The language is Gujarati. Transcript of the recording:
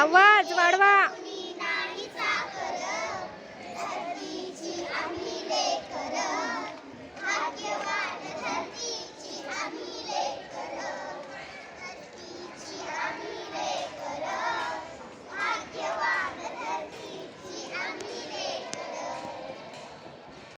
અવાજ વાળવા.